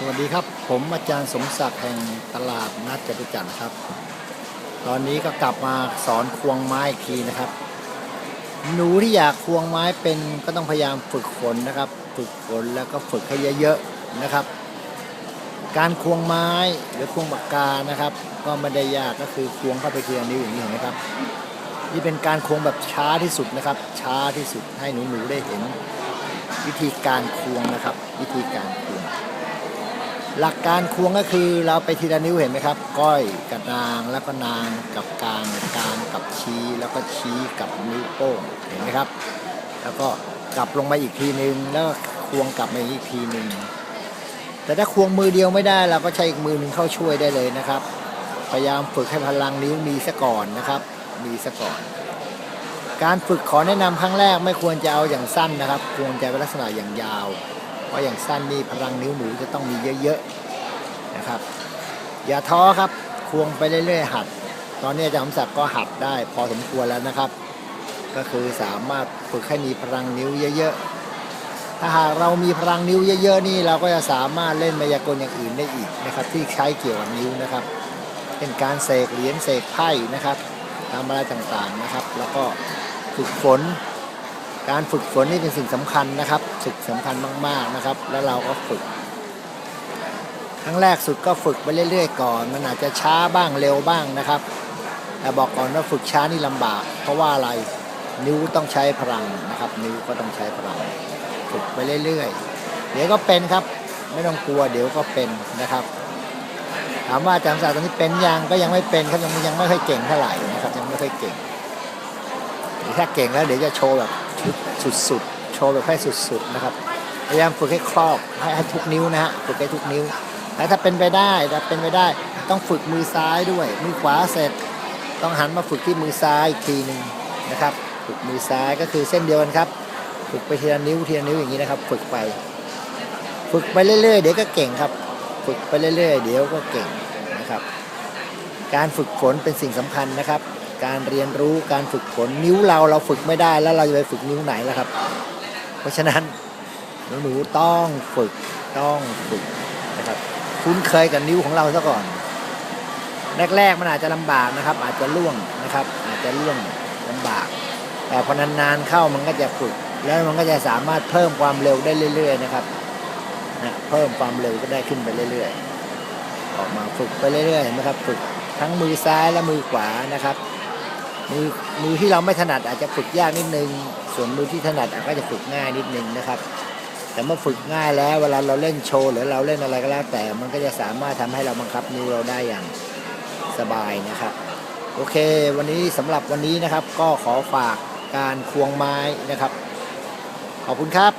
สวัสดีครับ ผมอาจารย์สมศักดิ์แห่งตลาดนัดจตุจักรครับ ตอนนี้ก็กลับมาสอนควงไม้อีกทีนะครับ หนูที่อยากควงไม้เป็นก็ต้องพยายามฝึกฝนนะครับ ฝึกฝนแล้วก็ฝึกให้เยอะๆนะครับ การควงไม้หรือควงปากกานะครับ ก็ไม่ได้ยากก็คือควงเข้าไปทีละนิ้วอย่างนี้เห็นไหมครับ นี่เป็นการควงแบบช้าที่สุดนะครับ ช้าที่สุดให้หนูๆได้เห็น วิธีการควงนะครับ วิธีการควง หลักการควงก็คือเราไปทีละนิ้วเห็นไหมครับ ก้อยกับนางแล้วก็นางกับกลางกลางกับชี้แล้วก็ชี้กับนิ้วโป้งเห็นไหมครับ แล้วก็กลับลงมาอีกทีนึง แล้วควงกลับมาอีกทีนึงแต่ถ้าควงมือเดียวไม่ได้เราก็ใช้อีกมือหนึ่งเข้าช่วยได้เลยนะครับ พยายามฝึกให้พลังนิ้วมีซะก่อนนะครับ มีซะก่อน การฝึกขอแนะนำครั้งแรกไม่ควรจะเอาอย่างสั้นนะครับ ควรจะเป็นลักษณะอย่างยาว เพราะอย่างสั้นนี่พลังนิ้วหนูจะต้องมีเยอะๆนะครับ อย่าท้อครับควงไปเรื่อยๆหัด ตอนนี้อาจารย์สมศักดิ์ก็หัดได้พอสมควรแล้วนะครับ ก็คือสามารถฝึกให้มีพลังนิ้วเยอะๆถ้าหากเรามีพลังนิ้วเยอะๆนี่เราก็จะสามารถเล่นมายากลอย่างอื่นได้อีกนะครับ ที่ใช้เกี่ยวกับนิ้วนะครับเป็นการเสกเหรียญเสกไพ่นะครับทำอะไรต่างๆนะครับ แล้วก็ฝึกฝน การฝึกฝนนี่เป็นสิ่งสำคัญนะครับฝึกสำคัญมาก ๆนะครับ แล้วเราก็ฝึกครั้งแรกสุดก็ฝึกไปเรื่อยๆ ก่อน มันอาจจะช้าบ้างเร็วบ้างนะครับ แต่บอกก่อนว่าฝึกช้านี่ลำบาก เพราะว่าอะไรนิ้วต้องใช้พลังนะครับ นิ้วก็ต้องใช้พลัง ฝึกไปเรื่อยๆ เดี๋ยวก็เป็นครับ ไม่ต้องกลัวเดี๋ยวก็เป็นนะครับ ถามว่าอาจารย์ศาสตร์ตอนนี้เป็นยังก็ยังไม่เป็นครับยังยังไม่ค่อยเก่งเท่าไหร่นะครับ ยังไม่ค่อยเก่งถ้าเก่งแล้วเดี๋ยวจะโชว์แบบ สุดๆ โชว์แบบให้สุดๆนะครับ พยายามฝึกให้ครอบให้ให้ทุกนิ้วนะฮะ ฝึกให้ทุกนิ้ว แต่ถ้าเป็นไปได้ถ้าเป็นไปได้ ต้องฝึกมือซ้ายด้วย มือขวาเสร็จ ต้องหันมาฝึกที่มือซ้ายอีกทีหนึ่งนะครับ ฝึกมือซ้ายก็คือเส้นเดียวกันครับ ฝึกไปทีละนิ้วทีละนิ้วอย่างนี้นะครับ ฝึกไป ฝึกไปเรื่อยๆ เดี๋ยวก็เก่งครับ ฝึกไปเรื่อยๆ เดี๋ยวก็เก่งนะครับ การฝึกฝนเป็นสิ่งสำคัญนะครับ การเรียนรู้การฝึกฝนนิ้วเราเราฝึกไม่ได้แล้วเราจะไปฝึกนิ้วไหนล่ะครับ เพราะฉะนั้นหนูต้องฝึกต้องฝึกนะครับคุ้นเคยกับนิ้วของเราซะก่อน แรกๆมันอาจจะลำบากนะครับ อาจจะล่วงนะครับ อาจจะล่วงลำบาก แต่พอนานๆเข้ามันก็จะฝึก แล้วมันก็จะสามารถเพิ่มความเร็วได้เรื่อย ๆ นะครับนะเพิ่มความเร็วก็ได้ขึ้นไปเรื่อย ๆ ออกมาฝึกไปเรื่อยๆนะครับ ฝึกทั้งมือซ้ายและมือขวานะครับ มือมือที่เราไม่ถนัดอาจจะฝึกยากนิดนึง ส่วนมือที่ถนัดอาจก็จะฝึกง่ายนิดนึงนะครับ แต่เมื่อฝึกง่ายแล้วเวลาเราเล่นโชว์หรือเราเล่นอะไรก็แล้วแต่ มันก็จะสามารถทำให้เราบังคับนิ้วเราได้อย่างสบายนะครับ โอเค วันนี้สำหรับวันนี้นะครับก็ขอฝากการควงไม้นะครับ ขอบคุณครับ